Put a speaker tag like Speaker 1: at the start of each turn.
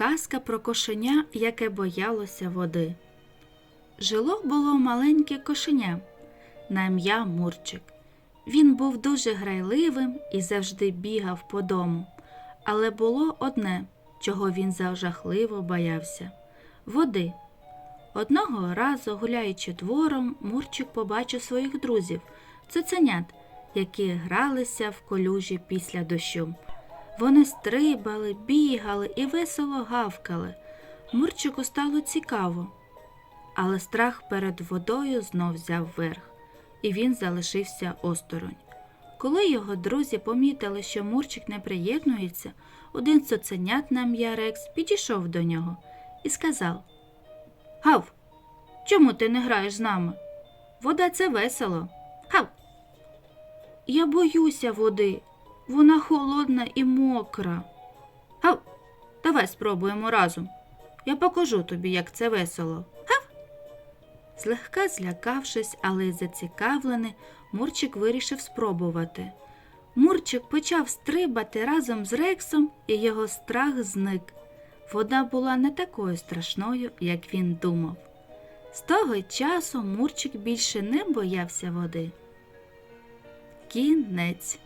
Speaker 1: Казка про кошеня, яке боялося води. Жило було маленьке кошеня на ім'я Мурчик. Він був дуже грайливим і завжди бігав по дому. Але було одне, чого він завжахливо боявся води. Одного разу, гуляючи двором, Мурчик побачив своїх друзів, цуценят, які гралися в колюжі після дощу. Вони стрибали, бігали і весело гавкали. Мурчику стало цікаво, але страх перед водою знов взяв верх, і він залишився осторонь. Коли його друзі помітили, що Мурчик не приєднується, один з цуценят на ім'я підійшов до нього і сказав Гав, чому ти не граєш з нами? Вода це весело. Гав. Я боюся води. Вона холодна і мокра. Гав, давай спробуємо разом. Я покажу тобі, як це весело. Гав. Злегка злякавшись, але й зацікавлений, Мурчик вирішив спробувати. Мурчик почав стрибати разом з Рексом, і його страх зник. Вода була не такою страшною, як він думав. З того часу Мурчик більше не боявся води. Кінець.